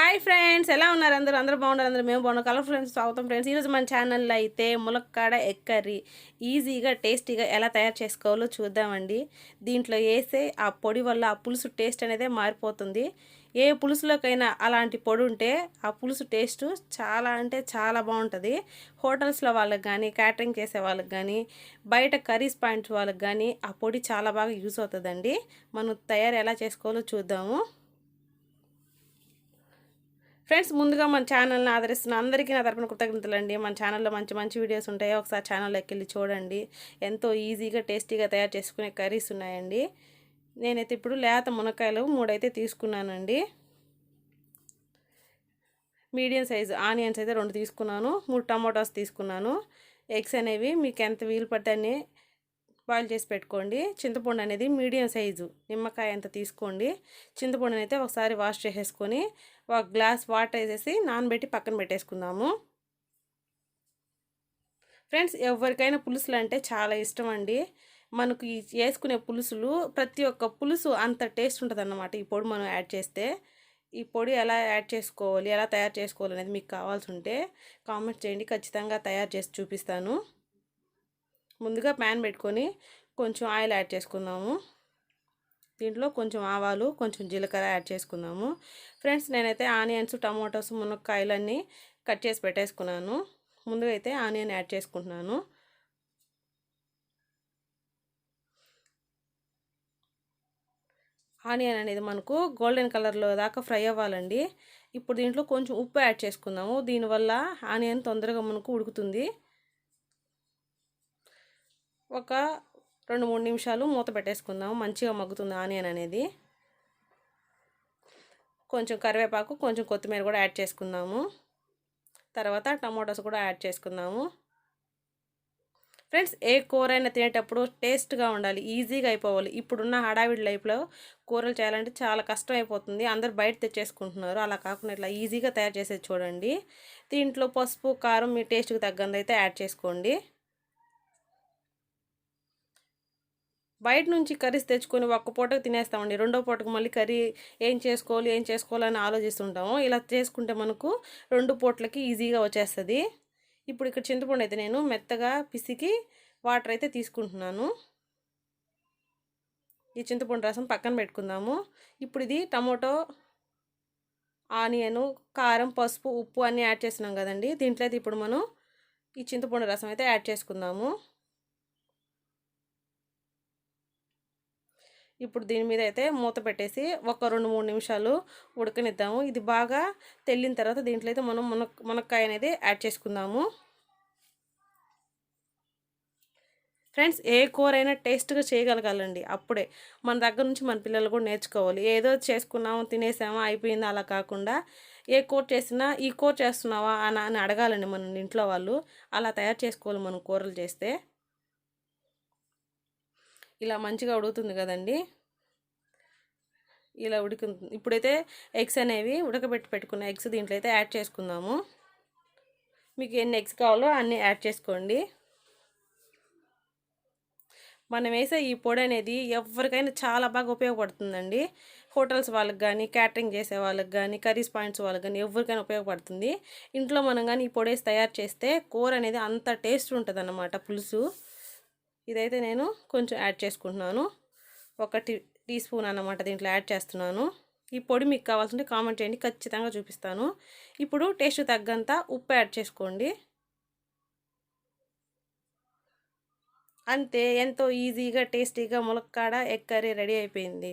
Hi friends ఎలా ఉన్నారు అందరూ? అందరూ బాగున్నారు అందరూ మేము బాగున్నాం. కలర్ ఫ్రెండ్స్ స్వాగతం ఫ్రెండ్స్. ఈరోజు మన ఛానల్లో అయితే ములక్కాడ ఎగ్ ఈజీగా టేస్టీగా ఎలా తయారు చేసుకోవాలో చూద్దామండి. దీంట్లో వేసే ఆ పొడి వల్ల ఆ పులుసు టేస్ట్ అనేది మారిపోతుంది. ఏ పులుసులోకైనా అలాంటి పొడి ఉంటే ఆ పులుసు టేస్ట్ చాలా అంటే చాలా బాగుంటుంది. హోటల్స్లో వాళ్ళకి కానీ క్యాటరింగ్ చేసే వాళ్ళకి కానీ బయట కర్రీస్ పాయింట్స్ వాళ్ళకి కానీ ఆ పొడి చాలా బాగా యూస్ అవుతుందండి. మనం తయారు ఎలా చేసుకోవాలో చూద్దాము. ఫ్రెండ్స్ ముందుగా మన ఛానల్ని ఆదరిస్తున్న అందరికీ నా తరపున కృతజ్ఞతలు అండి. మన ఛానల్లో మంచి మంచి వీడియోస్ ఉంటాయి. ఒకసారి ఛానల్లోకి వెళ్ళి చూడండి. ఎంతో ఈజీగా టేస్టీగా తయారు చేసుకునే కర్రీస్ ఉన్నాయండి. నేనైతే ఇప్పుడు లేత మునక్కాయలు మూడైతే తీసుకున్నానండి. మీడియం సైజు ఆనియన్స్ అయితే రెండు తీసుకున్నాను. మూడు టమాటోస్ తీసుకున్నాను. ఎగ్స్ అనేవి మీకు ఎంత వీలు పడితే అన్నీ బాయిల్ చేసి పెట్టుకోండి. చింతపండు అనేది మీడియం సైజు. నిమ్మకాయ అంత తీసుకోండి. చింతపండుని అయితే ఒకసారి వాష్ చేసేసుకొని ఒక గ్లాస్ వాటర్ వేసేసి నానబెట్టి పక్కన పెట్టేసుకుందాము. ఫ్రెండ్స్ ఎవరికైనా పులుసులు అంటే చాలా ఇష్టం అండి. మనకు వేసుకునే పులుసులు ప్రతి ఒక్క పులుసు అంత టేస్ట్ ఉంటుంది ఈ పొడి మనం యాడ్ చేస్తే. ఈ పొడి ఎలా యాడ్ చేసుకోవాలి ఎలా తయారు చేసుకోవాలి అనేది మీకు కావాల్సి ఉంటే కామెంట్ చేయండి. ఖచ్చితంగా తయారు చేసి చూపిస్తాను. ముందుగా ప్యాన్ పెట్టుకొని కొంచెం ఆయిల్ యాడ్ చేసుకుందాము. దీంట్లో కొంచెం ఆవాలు కొంచెం జీలకర్ర యాడ్ చేసుకుందాము. ఫ్రెండ్స్ నేనైతే ఆనియన్స్ టమాటోస్ మునక్కాయలన్నీ కట్ చేసి పెట్టేసుకున్నాను. ముందుగా అయితే ఆనియన్ యాడ్ చేసుకుంటున్నాను. ఆనియన్ అనేది మనకు గోల్డెన్ కలర్లో దాకా ఫ్రై అవ్వాలండి. ఇప్పుడు దీంట్లో కొంచెం ఉప్పు యాడ్ చేసుకుందాము. దీనివల్ల ఆనియన్ తొందరగా మనకు ఉడుకుతుంది. ఒక రెండు మూడు నిమిషాలు మూత పెట్టేసుకుందాం. మంచిగా మగ్గుతుంది ఆనియన్ అనేది. కొంచెం కరివేపాకు కొంచెం కొత్తిమీర కూడా యాడ్ చేసుకుందాము. తర్వాత టమాటోస్ కూడా యాడ్ చేసుకుందాము. ఫ్రెండ్స్ ఏ కూర అయినా తినేటప్పుడు టేస్ట్గా ఉండాలి ఈజీగా అయిపోవాలి. ఇప్పుడున్న హడావిడి లైఫ్లో కూరలు చేయాలంటే చాలా కష్టం అయిపోతుంది అందరు బయట తెచ్చేసుకుంటున్నారు. అలా కాకుండా ఇట్లా ఈజీగా తయారు చేసేది చూడండి. దీంట్లో పసుపు కారం మీ టేస్ట్కి తగ్గందైతే యాడ్ చేసుకోండి. బయట నుంచి కర్రీస్ తెచ్చుకొని ఒక్క పూటకు తినేస్తామండి. రెండో పూటకు మళ్ళీ కర్రీ ఏం చేసుకోవాలి ఏం చేసుకోవాలని ఆలోచిస్తుంటాము. ఇలా చేసుకుంటే మనకు రెండు పూటలకి ఈజీగా వచ్చేస్తుంది. ఇప్పుడు ఇక్కడ చింతపండు అయితే నేను మెత్తగా పిసికి వాటర్ అయితే తీసుకుంటున్నాను. ఈ చింతపండు రసం పక్కన పెట్టుకుందాము. ఇప్పుడు ఇది టమోటో ఆనియను కారం పసుపు ఉప్పు అన్నీ యాడ్ చేసినాం కదండి. దీంట్లో అయితే ఇప్పుడు మనం ఈ చింతపండు రసం అయితే యాడ్ చేసుకుందాము. ఇప్పుడు దీని మీద అయితే మూత పెట్టేసి ఒక రెండు మూడు నిమిషాలు ఉడకనిద్దాము. ఇది బాగా తెల్లిన తర్వాత దీంట్లో అయితే మనం మున మునక్కాయ అనేది యాడ్ చేసుకుందాము. ఫ్రెండ్స్ ఏ కూర అయినా టేస్ట్గా చేయగలగాలండి. అప్పుడే. మన దగ్గర నుంచి మన పిల్లలు కూడా నేర్చుకోవాలి. ఏదో చేసుకున్నాము తినేసామా అయిపోయింది అలా కాకుండా ఏ కూర చేసినా ఈ కూర చేస్తున్నావా? అని అని అడగాలండి మన ఇంట్లో వాళ్ళు. అలా తయారు చేసుకోవాలి మనం కూరలు చేస్తే. ఇలా మంచిగా ఉడుకుతుంది కదండి. ఇలా ఉడుకుతుంది. ఇప్పుడైతే ఎగ్స్ అనేవి ఉడకబెట్టి పెట్టుకున్న ఎగ్స్ దీంట్లో అయితే యాడ్ చేసుకుందాము. మీకు ఎన్ని ఎగ్స్ కావాలో అన్నీ యాడ్ చేసుకోండి. మనం వేసే ఈ పొడి అనేది ఎవరికైనా చాలా బాగా ఉపయోగపడుతుందండి. హోటల్స్ వాళ్ళకి కానీ క్యాటరింగ్ చేసే వాళ్ళకి కానీ కర్రీస్ పాయింట్స్ వాళ్ళకి కానీ ఎవరికైనా ఉపయోగపడుతుంది. ఇంట్లో మనం కానీ ఈ పొడి తయారు చేస్తే కూర అనేది అంత టేస్ట్ ఉంటుంది పులుసు. ఇదైతే నేను కొంచెం యాడ్ చేసుకుంటున్నాను. ఒక టీ టీ స్పూన్ అన్నమాట దీంట్లో యాడ్ చేస్తున్నాను. ఈ పొడి మీకు కావాల్సింటే కామెంట్ చేయండి ఖచ్చితంగా చూపిస్తాను. ఇప్పుడు టేస్ట్ తగ్గంత ఉప్పు యాడ్ చేసుకోండి. అంతే ఎంతో ఈజీగా టేస్టీగా ములక్కాడ ఎగ్ కర్రీ రెడీ అయిపోయింది.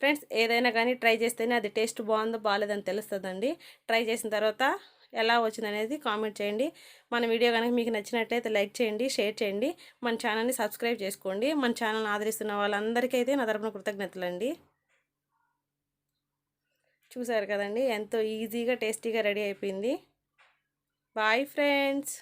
ఫ్రెండ్స్ ఏదైనా కానీ ట్రై చేస్తేనే అది టేస్ట్ బాగుందో బాగాలేదని తెలుస్తుందండి. ట్రై చేసిన తర్వాత ఎలా వచ్చింది అనేది కామెంట్ చేయండి. మన వీడియో కనుక మీకు నచ్చినట్లయితే లైక్ చేయండి షేర్ చేయండి. మన ఛానల్ని సబ్స్క్రైబ్ చేసుకోండి. మన ఛానల్ని ఆదరిస్తున్న వాళ్ళందరికీ అయితే నా తరపున కృతజ్ఞతలండి. చూసారు కదండి? ఎంతో ఈజీగా టేస్టీగా రెడీ అయిపోయింది. Bye friends!